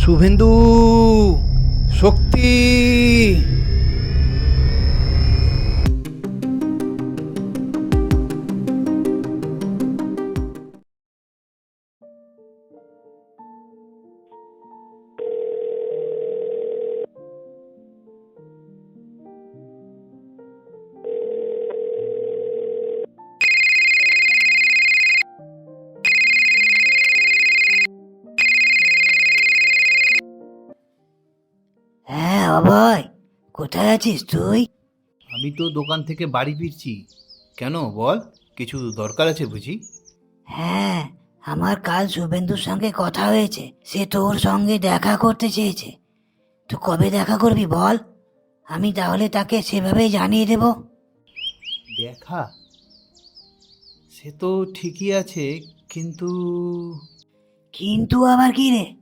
শুভেন্দু শক্তি অভয় কোথায় আছিস তুই? আমি তো দোকান থেকে বাড়ি ফিরছি। কেন বল কিছু দরকার আছে বুঝি? হ্যাঁ আমার কাল শুভেন্দুর সঙ্গে কথা হয়েছে সে তোর সঙ্গে দেখা করতে চেয়েছে। তো কবে দেখা করবি বল? আমি তাহলে তাকে সেভাবেই জানিয়ে দেব। দেখা? সে তো ঠিকই আছে কিন্তু কিন্তু আবার কি রে?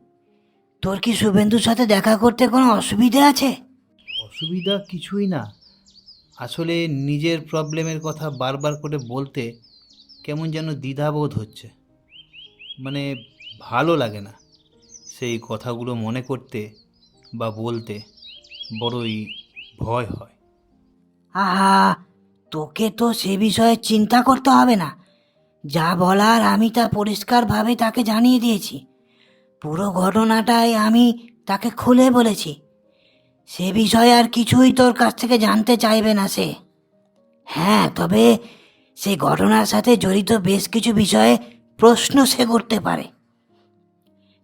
তোর কি শুভেন্দুর সাথে দেখা করতে কোনো অসুবিধা আছে? অসুবিধা কিছুই না। আসলে নিজের প্রবলেমের কথা বারবার করে বলতে কেমন যেন দ্বিধাবোধ হচ্ছে। মানে ভালো লাগে না সেই কথাগুলো মনে করতে বা বলতে বড়ই ভয় হয়। আহা তোকে তো সে বিষয়ে চিন্তা করতে হবে না। যা বলার আমি তা পরিষ্কারভাবে তাকে জানিয়ে দিয়েছি। পুরো ঘটনাটাই আমি তাকে খুলে বলেছি। সে বিষয়ে আর কিছুই তোর কাছ থেকে জানতে চাইবে না সে। হ্যাঁ তবে সেই ঘটনার সাথে জড়িত বেশ কিছু বিষয়ে প্রশ্ন সে করতে পারে।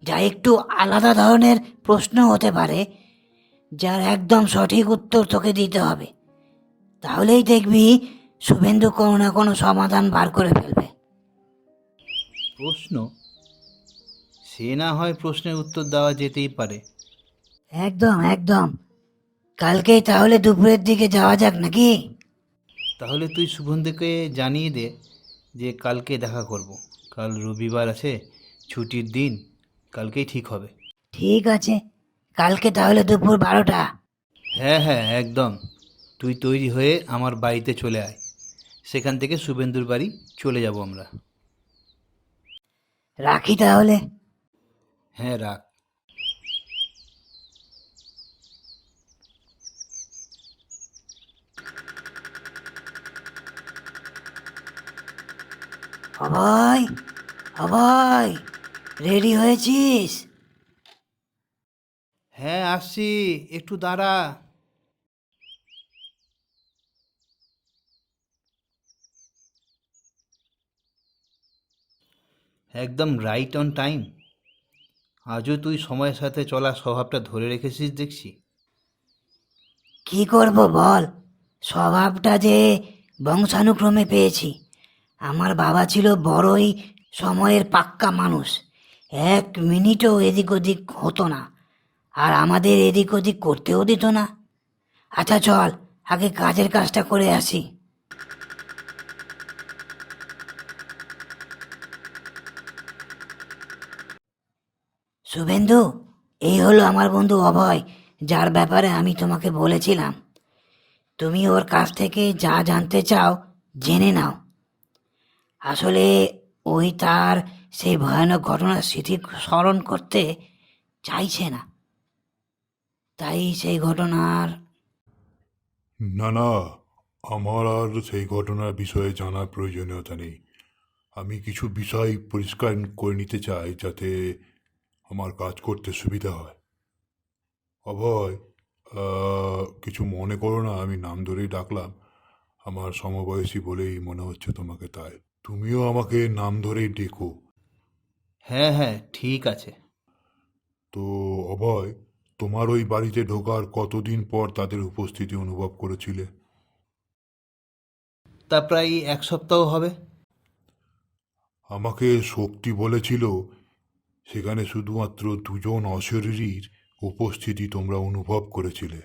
যা একটু আলাদা ধরনের প্রশ্ন হতে পারে, যার একদম সঠিক উত্তর তোকে দিতে হবে। তাহলেই দেখবি শুভেন্দু কোনো না কোনো সমাধান বার করে ফেলবে। প্রশ্ন সে না হয় প্রশ্নের উত্তর দেওয়া যেতেই পারে। একদম একদম। কালকেই তাহলে দুপুরের দিকে যাওয়া যাক নাকি? তাহলে তুই শুভনদেরকে জানিয়ে দে যে কালকে দেখা করব। কাল রবিবার আছে ছুটির দিন কালকেই ঠিক হবে। ঠিক আছে। কালকে তাহলে দুপুর বারোটা। হ্যাঁ হ্যাঁ একদম। তুই তৈরি হয়ে আমার বাড়িতে চলে আয়। সেখান থেকে শুভেন্দুর বাড়ি চলে যাব আমরা। রাখি তাহলে। হ্যাঁ রাখ। অভয় অভয় রেডি হয়েছিস? হ্যাঁ আসছি একটু দাঁড়া। একদম রাইট অন টাইম আজও তুই সময়ের সাথে চলার স্বভাবটা ধরে রেখেছিস দেখছি। কি করব বল? স্বভাবটা যে বংশানুক্রমে পেয়েছি। আমার বাবা ছিল বড়ই সময়ের পাক্কা মানুষ। এক মিনিটও এদিক ওদিক হতো না। আর আমাদের এদিক ওদিক করতেও দিত না। আচ্ছা চল, আগে কাজের কাজটা করে আসি। শুভেন্দু, এই হলো আমার বন্ধু অভয়, যার ব্যাপারে আমি তোমাকে বলেছিলাম। তুমি ওর কাছ থেকে যা জানতে চাও, জেনে নাও। আসলে ওই তার সেই ভয়ানক ঘটনার স্মৃতি স্মরণ করতে চাইছে না। তাই সেই ঘটনার না না, আমার আর সেই ঘটনার বিষয়ে জানার প্রয়োজনীয়তা নেই। আমি কিছু বিষয় পরিষ্কার করে নিতে চাই যাতে আমার কাজ করতে সুবিধা হয়। অভয় কিছু মনে করো না আমি নাম ধরেই ডাকলাম। আমার সমবয়সী বলেই মনে হচ্ছে তোমাকে তাই। তুমিও আমাকে নাম ধরেই ডেকো। হ্যাঁ হ্যাঁ ঠিক আছে। তো অভয় তোমার ওই বাড়িতে ঢোকার কতদিন পর তাদের উপস্থিতি অনুভব করেছিলে? তা প্রায় এক সপ্তাহ হবে। আমাকে শক্তি বলেছিল সেখানে শুধুমাত্র দুজন অশরীরীর উপস্থিতি তোমরা অনুভব করেছিলে।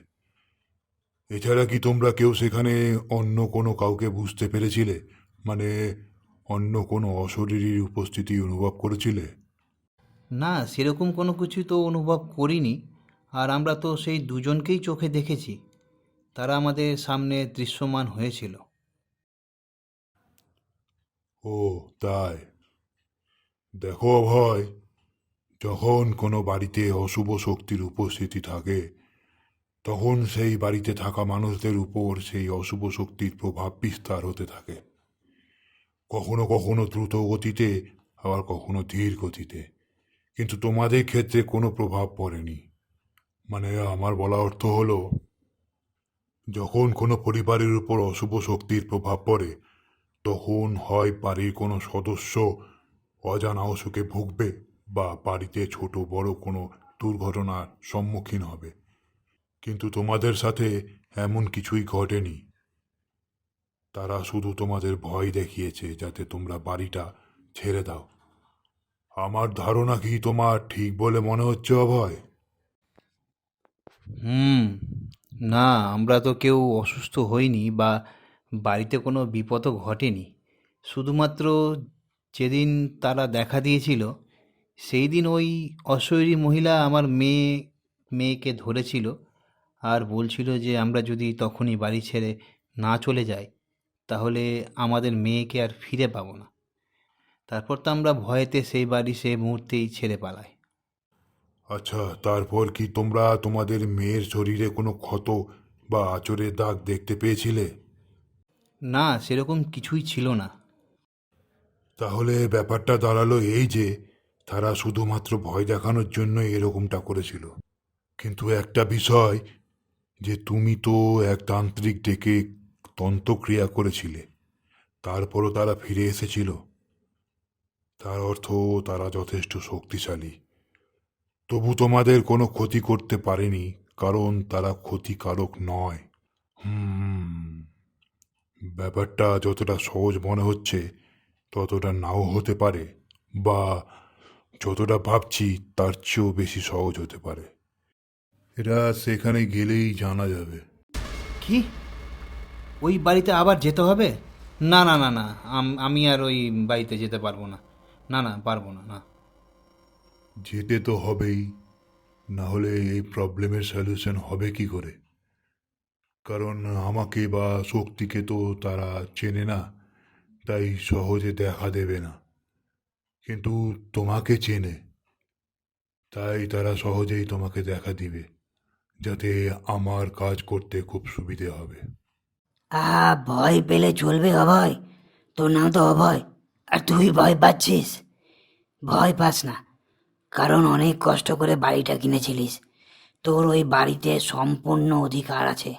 এছাড়া কি তোমরা কেউ সেখানে অন্য কোনো কাউকে বুঝতে পেরেছিলে? মানে অন্য কোনো অশরীরীর উপস্থিতি অনুভব করেছিলে? না সেরকম কোনো কিছু তো অনুভব করিনি। আর আমরা তো সেই দুজনকেই চোখে দেখেছি। তারা আমাদের সামনে দৃশ্যমান হয়েছিল। ও তাই। দেখো অভয় যখন কোনো বাড়িতে অশুভ শক্তির উপস্থিতি থাকে, তখন সেই বাড়িতে থাকা মানুষদের উপর সেই অশুভ শক্তির প্রভাব বিস্তার হতে থাকে। কখনো কখনো দ্রুত গতিতে, আবার কখনো ধীর গতিতে। কিন্তু তোমাদের ক্ষেত্রে কোনো প্রভাব পড়েনি। মানে আমার বলা অর্থ হলো, যখন কোনো পরিবারের উপর অশুভ শক্তির প্রভাব পড়ে, তখন হয় বাড়ির কোনো সদস্য অজানা অসুখে ভুগবে। বা বাড়িতে ছোট বড় কোনো দুর্ঘটনার সম্মুখীন হবে। কিন্তু তোমাদের সাথে এমন কিছুই ঘটেনি। তারা শুধু তোমাদের ভয় দেখিয়েছে যাতে তোমরা বাড়িটা ছেড়ে দাও। আমার ধারণা কি তোমার ঠিক বলে মনে হচ্ছে, অভয়? হুম, না, আমরা তো কেউ অসুস্থ হইনি বা বাড়িতে কোনো বিপদও ঘটেনি। শুধুমাত্র যেদিন তারা দেখা দিয়েছিল সেই দিন ওই অশরীরী মহিলা আমার মেয়ে মেয়েকে ধরেছিল আর বলছিল যে আমরা যদি তখনই বাড়ি ছেড়ে না চলে যাই তাহলে আমাদের মেয়েকে আর ফিরে পাবো না। তারপর তো আমরা ভয়েতে সেই বাড়ি সেই মুহূর্তেই ছেড়ে পালাই। আচ্ছা তারপর কি তোমরা তোমাদের মেয়ের শরীরে কোনো ক্ষত বা আচরের দাগ দেখতে পেয়েছিলে? না সেরকম কিছুই ছিল না। তাহলে ব্যাপারটা দাঁড়াল এই যে তারা শুধুমাত্র ভয় দেখানোর জন্য এরকমটা করেছিল। কিন্তু একটা বিষয়, যে তুমি তো এক তান্ত্রিক ডেকে তন্ত্রক্রিয়া করেছিলে, তারপরও তারা ফিরে এসেছিল। তার অর্থ তারা যথেষ্ট শক্তিশালী। তবু তোমাদের কোনো ক্ষতি করতে পারেনি, কারণ তারা ক্ষতিকারক নয়। হুম, ব্যাপারটা যতটা সহজ মনে হচ্ছে, ততটা নাও হতে পারে, বা যতটা ভাবছি তার চেয়েও বেশি সহজ হতে পারে। এটা সেখানে গেলেই জানা যাবে। কি? ওই বাড়িতে আবার যেতে হবে? না না না না আমি আর ওই বাড়িতে যেতে পারব না। না না পারব না না। যেতে তো হবেই। না হলে এই প্রবলেমের সলিউশন হবে কি করে? কারণ আমাকে বা শক্তিকে তো তারা চেনে না তাই সহজে দেখা দেবে না। কিন্তু তোমাকে চেনে। তাই তারা সহজেই তোমাকে দেখা দিবে, যাতে আমার কাজ করতে খুব সুবিধে হবে। আহা ভয় পেলে চলবে অভয়। তোর নাম তো অভয়, আর তুই ভয় পাচ্ছিস? ভয় পাস না, কারণ অনেক কষ্ট করে বাড়িটা কিনেছিলিস। তোর ওই বাড়িতে সম্পূর্ণ অধিকার আছে।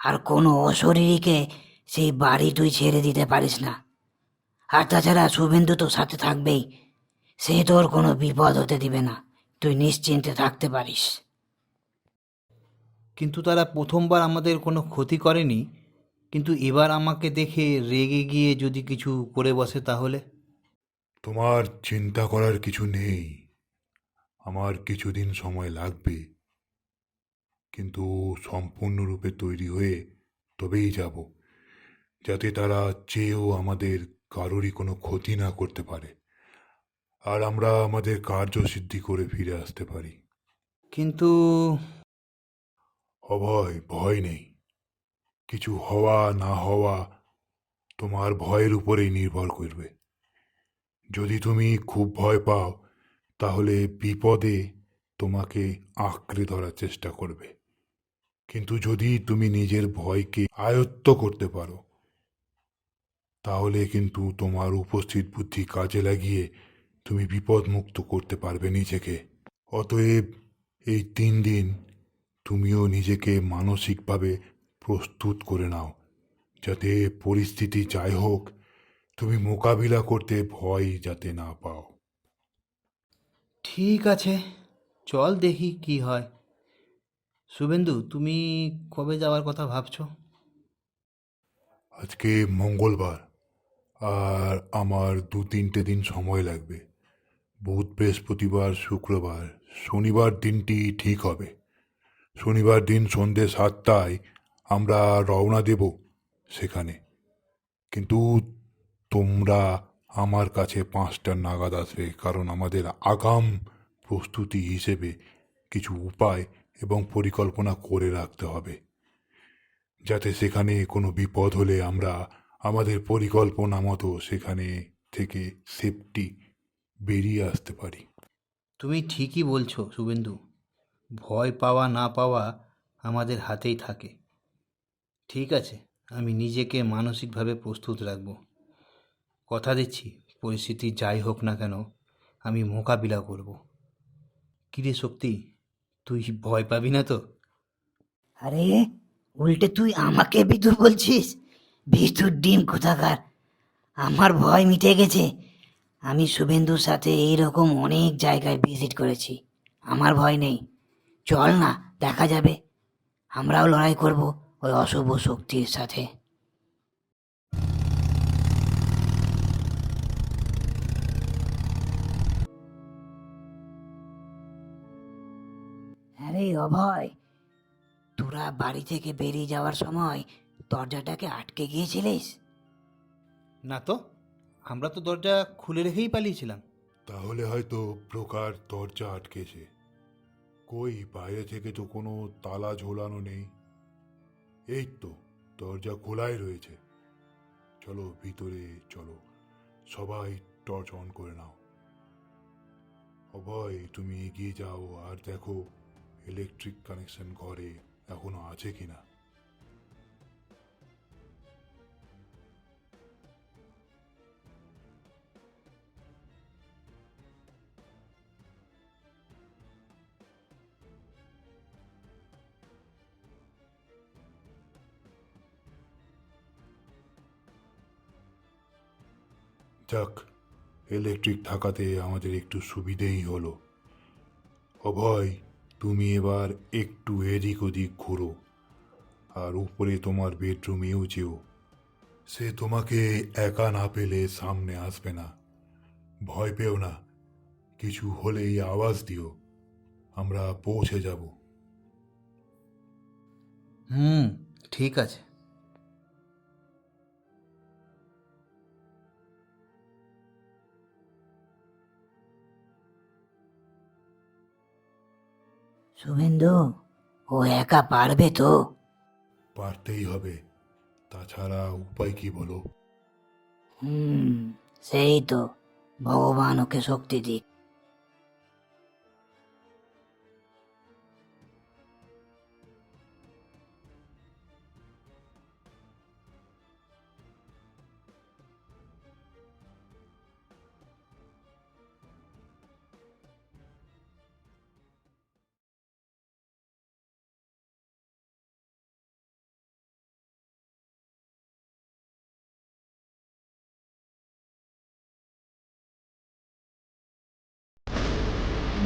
আর কোনো অশরীরীকে সেই বাড়ি তুই ছেড়ে দিতে পারিস না। আর তাছাড়া শুভেন্দু তো সাথে থাকবেই। সে তোর কোনো বিপদ হতে দিবে না। তুই নিশ্চিন্তে থাকতে পারিস। কিন্তু তারা প্রথমবার আমাদের কোনো ক্ষতি করেনি। কিন্তু এবার আমাকে দেখে রেগে গিয়ে যদি কিছু করে বসে তাহলে? তোমার চিন্তা করার কিছু নেই। আমার কিছুদিন সময় লাগবে। কিন্তু সম্পূর্ণরূপে তৈরি হয়ে তবেই যাব। যাতে তারা চেয়েও আমাদের কারোরই কোনো ক্ষতি না করতে পারে। আর আমরা আমাদের কার্যসিদ্ধি করে ফিরে আসতে পারি। কিন্তু অভয় ভয় নেই। কিছু হওয়া না হওয়া তোমার ভয়ের উপরেই নির্ভর করবে। যদি তুমি খুব ভয় পাও তাহলে বিপদে তোমাকে আঁকড়ে ধরার চেষ্টা করবে। কিন্তু যদি তুমি নিজের ভয়কে আয়ত্ত করতে পারো তাহলে কিন্তু তোমার উপস্থিত বুদ্ধি কাজে লাগিয়ে তুমি বিপদমুক্ত করতে পারবে নিজেকে। অতএব এই তিন দিন তুমিও নিজেকে মানসিকভাবে প্রস্তুত করে নাও। যাতে পরিস্থিতি যাই হোক তুমি মোকাবিলা করতে ভয় যাতে না পাও। ঠিক আছে চল দেখি কি হয়। শুভেন্দু তুমি কবে যাওয়ার কথা ভাবছ? আজকে মঙ্গলবার। আর আমার দু তিনটে দিন সময় লাগবে। বুধ, বৃহস্পতিবার, শুক্রবার, শনিবার দিনটি ঠিক হবে। শনিবার দিন সন্ধে সাতটায় আমরা রওনা দেব সেখানে। কিন্তু তোমরা আমার কাছে পাঁচটা নাগাদ আসবে, কারণ আমাদের আগাম প্রস্তুতি হিসেবে কিছু উপায় এবং পরিকল্পনা করে রাখতে হবে। যাতে সেখানে কোনো বিপদ হলে আমরা আমাদের পরিকল্পনা মতো সেখানে থেকে সেফটি বেরিয়ে আসতে পারি। তুমি ঠিকই বলছো শুভেন্দু। ভয় পাওয়া না পাওয়া আমাদের হাতেই থাকে। ঠিক আছে আমি নিজেকে মানসিকভাবে প্রস্তুত রাখব। কথা দিচ্ছি পরিস্থিতি যাই হোক না কেন আমি মোকাবিলা করব। কিরে শক্তি তুই ভয় পাবি না তো? আরে উল্টে তুই আমাকে বিদুর বলছিস? বিদ্যুৎ ডিম কোথাকার? আমার ভয় মিটে গেছে। আমি শুভেন্দুর সাথে এইরকম অনেক জায়গায় ভিজিট করেছি। আমার ভয় নেই। চল না, দেখা যাবে। আমরাও লড়াই করব ওই অশুভ শক্তির সাথে। আরে অভয়, তোরা বাড়ি থেকে বেরিয়ে যাওয়ার সময় দরজাটাকে আটকে গিয়েছিলিস? না তো আমরা তো দরজা খুলে রেখেই পালিয়েছিলাম। তাহলে হয়তো প্রকার দরজা আটকেছে। কই বাইরে থেকে তো কোনো তালা ঝোলানো নেই। এই তো দরজা খোলাই রয়েছে। চলো ভিতরে চলো। সবাই টর্চ অন করে নাও। অভয় তুমি এগিয়ে যাও আর দেখো ইলেকট্রিক কানেকশন ঘরে এখনও আছে কিনা। যাক ইলেকট্রিক থাকাতে আমাদের একটু সুবিধেই হলো। অভয়, তুমি এবার একটু এদিক ওদিক ঘুরো, আর উপরে তোমার বেডরুমেও যেও। সে তোমাকে একা না পেলে সামনে আসবে না। ভয় পেও না, কিছু হলেই আওয়াজ দিও, আমরা পৌঁছে যাব। হুম, ঠিক আছে। শুভেন্দু ও একা পারবে তো? পারতেই হবে। তাছাড়া উপায় কি বলো? হুম সেই তো। ভগবান ওকে শক্তি দিক।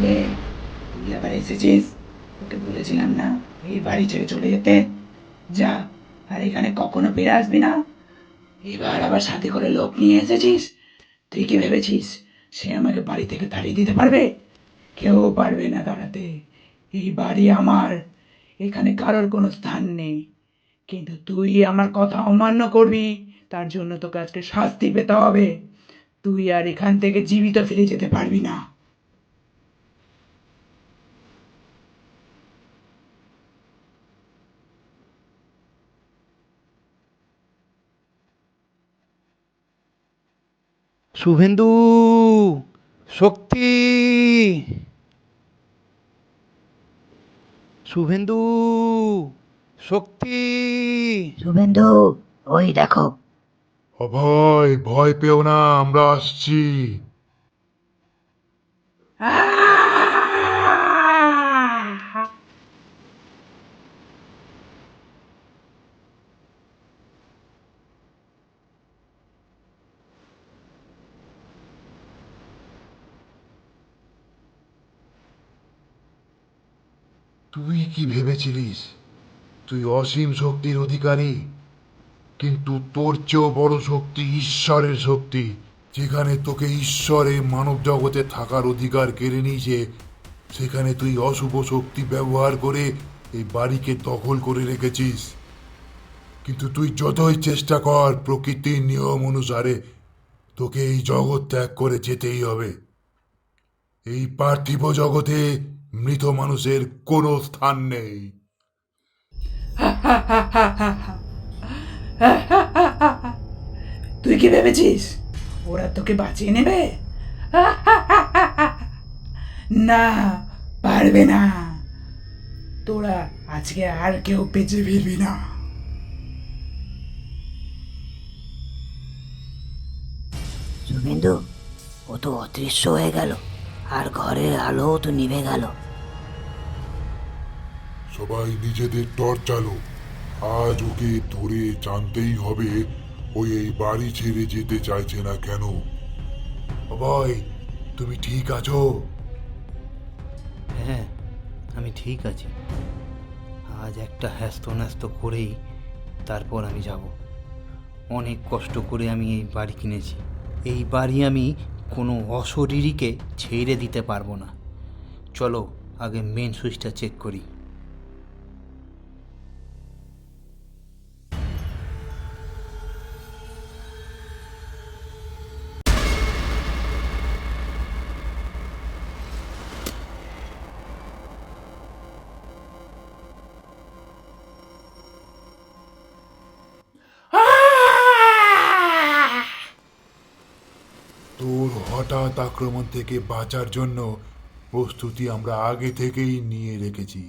রে তুই আবার এসেছিস তোকে বলেছিলাম না। এই বাড়ি ছেড়ে চলে যেতে। যা, আর এখানে কখনো ফিরে আসবি না। এবার আবার সাথে করে লোক নিয়ে এসেছিস? তুই কি ভেবেছিস সে আমাকে বাড়ি থেকে তাড়িয়ে দিতে পারবে? কেউ পারবে না দাঁড়াতে। এই বাড়ি আমার। এখানে কারোর কোনো স্থান নেই। কিন্তু তুই আমার কথা অমান্য করবি। তার জন্য তোকে আজকে শাস্তি পেতে হবে। তুই আর এখান থেকে জীবিত ফিরে যেতে পারবি না। শুভেন্দু শক্তি। শুভেন্দু শক্তি। শুভেন্দু ওই দেখো। অভয় ভয় পেও না আমরা আসছি। তুই কি ভেবেছিলিস? তুই অসীম শক্তির অধিকারী, কিন্তু তোর চেয়েও বড় শক্তি ঈশ্বরের শক্তি, যেখানে তোকে ঈশ্বরে মানব জগতে থাকার অধিকার কেড়ে নিয়েছে, সেখানে তুই অশুভ শক্তি ব্যবহার করে এই বাড়িকে দখল করে রেখেছিস। কিন্তু তুই যতই চেষ্টা কর প্রকৃতির নিয়ম অনুসারে তোকে এই জগৎ ত্যাগ করে যেতেই হবে। এই পার্থিব জগতে মৃত মানুষের কোনো স্থান নেই। তুই কি ভেবেছিস? ওরা তোকে বাঁচিয়ে নেবে? না পারবে না। তোরা আজকে আর কেউ বেঁচে ফিরবি না। শুভেন্দু ও তো অদৃশ্য হয়ে গেল। আর ঘরের আলোও তো নিভে গেল। সবাই নিজেদের টর্চ চালো। আজ ওকে ধরে জানতেই হবে ওই এই বাড়ি ছেড়ে যেতে চাইছে না কেন। ভাই তুমি ঠিক আছো? হ্যাঁ আমি ঠিক আছি। আজ একটা হ্যাস্ত ন্যাস্ত করেই তারপর আমি যাব। অনেক কষ্ট করে আমি এই বাড়ি কিনেছি। এই বাড়ি আমি কোনো অশরীরীকে ছেড়ে দিতে পারব না। চলো আগে মেন সুইচটা চেক করি। আক্রমণ থেকে বাঁচার জন্য প্রস্তুতি আমরা আগে থেকেই নিয়ে রেখেছি।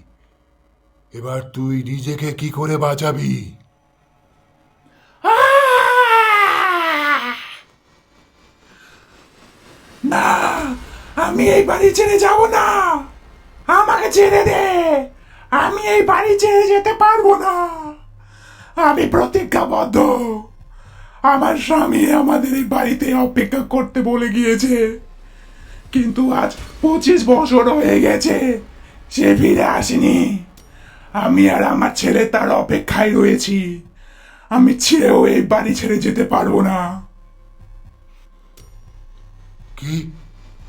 এবার তুই নিজেকে কি করে বাঁচাবি? না, আমি এই বাড়ি ছেড়ে যাব না। আমাকে ছেড়ে দে। আমি এই বাড়ি ছেড়ে যেতে পারব না। আমি প্রতিজ্ঞাবদ্ধ। আমার স্বামী আমাদের এই বাড়িতে অপেক্ষা করতে বলে গিয়েছে। কিন্তু আজ পঁচিশ বছর হয়ে গেছে, সে ফিরে আসেনি। আমি আর আমার ছেলে তার অপেক্ষায় রয়েছি। আমি ছেড়েও এই বাড়ি ছেড়ে যেতে পারব না। কি?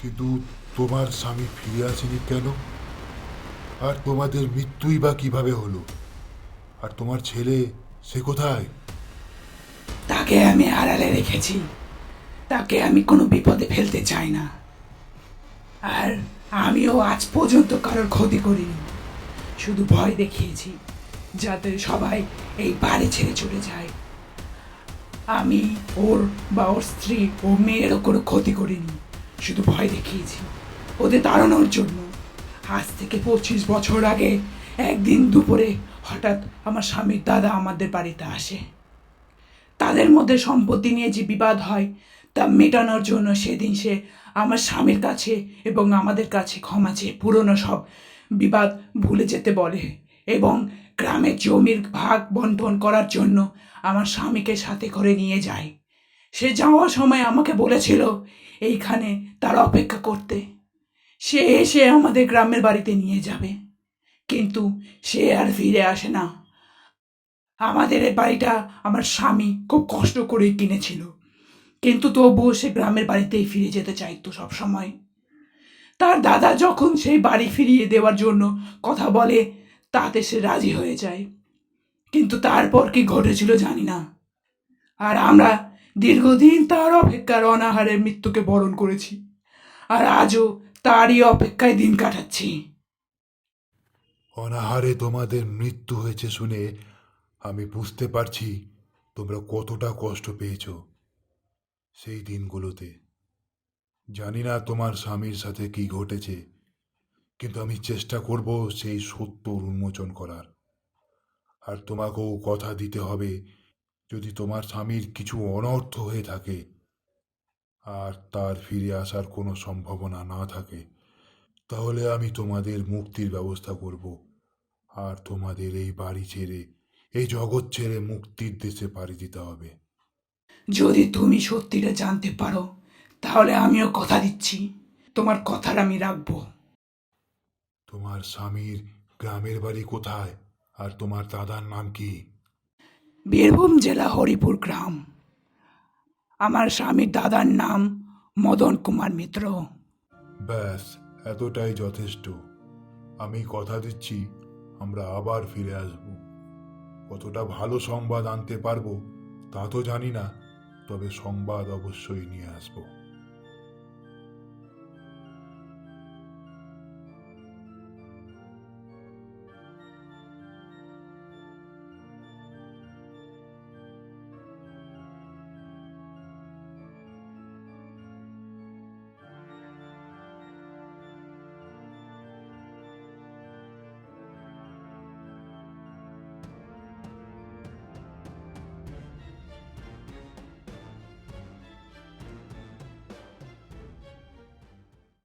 কিন্তু তোমার স্বামী ফিরে আসেনি কেন? আর তোমাদের মৃত্যুই বা কীভাবে হলো? আর তোমার ছেলে সে কোথায়? তাকে আমি আড়ালে রেখেছি। তাকে আমি কোনো বিপদে ফেলতে চাই না। আর আমিও আজ পর্যন্ত কারোর ক্ষতি করিনি। শুধু ভয় দেখিয়েছি যাতে সবাই এই বাড়ি ছেড়ে চলে যায়। আমি ওর বা ওর স্ত্রী ও মেয়েরও কোনো ক্ষতি করিনি। শুধু ভয় দেখিয়েছি ওদের তাড়ানোর জন্য। আজ থেকে পঁচিশ বছর আগে একদিন দুপুরে হঠাৎ আমার স্বামীর দাদা আমাদের বাড়িতে আসে। তাদের মধ্যে সম্পত্তি নিয়ে যে বিবাদ হয়, তা মেটানোর জন্য সেদিন সে আমার স্বামীর কাছে এবং আমাদের কাছে ক্ষমা চেয়ে পুরনো সব বিবাদ ভুলে যেতে বলে এবং গ্রামের জমির ভাগ বন্টন করার জন্য আমার স্বামীকে সাথে করে নিয়ে যায়। সে যাওয়ার সময় আমাকে বলেছিল, এইখানে তার অপেক্ষা করতে। সে এসে আমাদের গ্রামের বাড়িতে নিয়ে যাবে। কিন্তু সে আর ফিরে আসে না। আমাদের এই বাড়িটা আমার স্বামী খুব কষ্ট করে কিনেছিল। কিন্তু তবুও সে গ্রামের বাড়িতেই ফিরে যেতে চাইতো সব সময় তার দাদা যখন সেই বাড়ি ফিরিয়ে দেওয়ার জন্য কথা বলে, তাতে সে রাজি হয়ে যায়। কিন্তু তারপর কি ঘটেছিল জানি না। আর আমরা দীর্ঘদিন তার অপেক্ষার অনাহারের মৃত্যুকে বরণ করেছি। আর আজও তারই অপেক্ষায় দিন কাটাচ্ছি। অনাহারে তোমাদের মৃত্যু হয়েছে শুনে আমি বুঝতে পারছি তোমরা কতটা কষ্ট পেয়েছ সেই দিনগুলোতে। জানি না তোমার স্বামীর সাথে কি ঘটেছে, কিন্তু আমি চেষ্টা করব সেই সত্য উন্মোচন করার। আর তোমাকেও কথা দিতে হবে, যদি তোমার স্বামীর কিছু অনর্থ হয়ে থাকে আর তার ফিরে আসার কোনো সম্ভাবনা না থাকে, তাহলে আমি তোমাদের মুক্তির ব্যবস্থা করব আর তোমাদের এই বাড়ি ছেড়ে এই জগৎ ছেড়ে মুক্তির দেশে পাড়ি দিতে হবে। যদি তুমি সত্যিটা জানতে পারো তাহলে আমিও কথা দিচ্ছি। তোমার কথার আমি রাখব। তোমার স্বামীর গ্রামের বাড়ি কোথায়? আর তোমার দাদার নাম কি? বীরভূম জেলা হরিপুর গ্রাম। আমার স্বামীর দাদার নাম মদন কুমার মিত্র। ব্যাস এতটাই যথেষ্ট। আমি কথা দিচ্ছি আমরা আবার ফিরে আসব। কতটা ভালো সংবাদ আনতে পারব তা তো জানি না তবে সংবাদ অবশ্যই নিয়ে আসব।